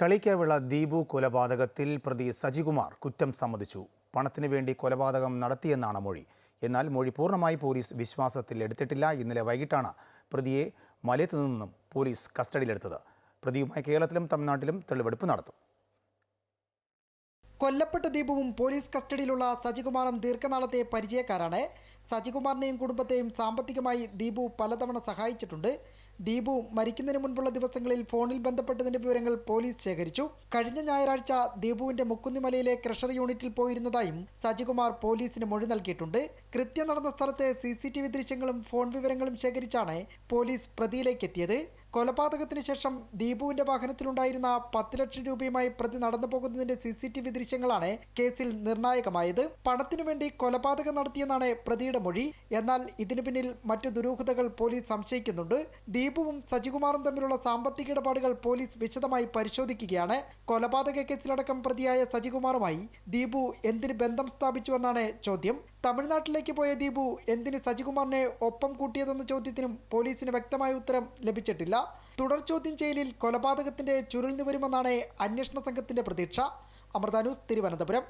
കളിക്കവിള ദീപു കൊലപാതകത്തിൽ പ്രതി സജികുമാർ കുറ്റം സമ്മതിച്ചു. പണത്തിനു വേണ്ടി കൊലപാതകം നടത്തിയെന്നാണ് മൊഴി. എന്നാൽ മൊഴി പൂർണമായി പോലീസ് വിശ്വാസത്തിൽ എടുത്തിട്ടില്ല. ഇന്നലെ വൈകിട്ടാണ് പ്രതിയെ മലയത്തു നിന്നും പോലീസ് കസ്റ്റഡിയിലെടുത്തത്. പ്രതിയുമായി കേരളത്തിലും തമിഴ്നാട്ടിലും തെളിവെടുപ്പ് നടത്തും. കൊല്ലപ്പെട്ട ദീപുവും പോലീസ് കസ്റ്റഡിയിലുള്ള സജികുമാറും ദീർഘനാളത്തെ പരിചയക്കാരാണ്. സജികുമാറിനെയും കുടുംബത്തെയും സാമ്പത്തികമായി ദീപു പലതവണ സഹായിച്ചിട്ടുണ്ട്. ദീപു മരിക്കുന്നതിന് മുൻപുള്ള ദിവസങ്ങളിൽ ഫോണിൽ ബന്ധപ്പെട്ടതിന്റെ വിവരങ്ങൾ പോലീസ് ശേഖരിച്ചു. കഴിഞ്ഞ ഞായറാഴ്ച ദീപുവിന്റെ മുക്കുന്നിമലയിലെ ക്രഷർ യൂണിറ്റിൽ പോയിരുന്നതായും സജികുമാർ പോലീസിന് മൊഴി നൽകിയിട്ടുണ്ട്. കൃത്യം നടന്ന സ്ഥലത്തെ സി സി ടി വി ദൃശ്യങ്ങളും ഫോൺ വിവരങ്ങളും ശേഖരിച്ചാണ് പോലീസ് പ്രതിയിലേക്ക് എത്തിയത് കൊലപാതകത്തിന് ശേഷം ദീപുവിന്റെ വാഹനത്തിലുണ്ടായിരുന്ന പത്ത് ലക്ഷം രൂപയുമായി പ്രതി നടന്നു പോകുന്നതിന്റെ സി സി ടി വി ദൃശ്യങ്ങളാണ് കേസിൽ നിർണായകമായത്. പണത്തിനു വേണ്ടി കൊലപാതകം നടത്തിയെന്നാണ് പ്രതിയുടെ മൊഴി. എന്നാൽ ഇതിനു പിന്നിൽ മറ്റു ദുരൂഹതകൾ പോലീസ് സംശയിക്കുന്നുണ്ട്. ദീപുവും സജികുമാറും തമ്മിലുള്ള സാമ്പത്തിക ഇടപാടുകൾ പോലീസ് വിശദമായി പരിശോധിക്കുകയാണ്. കൊലപാതക കേസിലടക്കം പ്രതിയായ സജികുമാറുമായി ദീപു എന്തിന് ബന്ധം സ്ഥാപിച്ചുവെന്നാണ് ചോദ്യം. തമിഴ്നാട്ടിലേക്ക് പോയ ദീപു എന്തിന് സജികുമാറിനെ ഒപ്പം കൂട്ടിയതെന്ന ചോദ്യത്തിനും പോലീസിന് വ്യക്തമായ ഉത്തരം ലഭിച്ചിട്ടില്ല. തുടർ ചോദ്യം ചെയ്യലിൽ കൊലപാതകത്തിന്റെ ചുരുളിന് വരുമെന്നാണ് അന്വേഷണ സംഘത്തിന്റെ പ്രതീക്ഷ. അമൃത ന്യൂസ് തിരുവനന്തപുരം.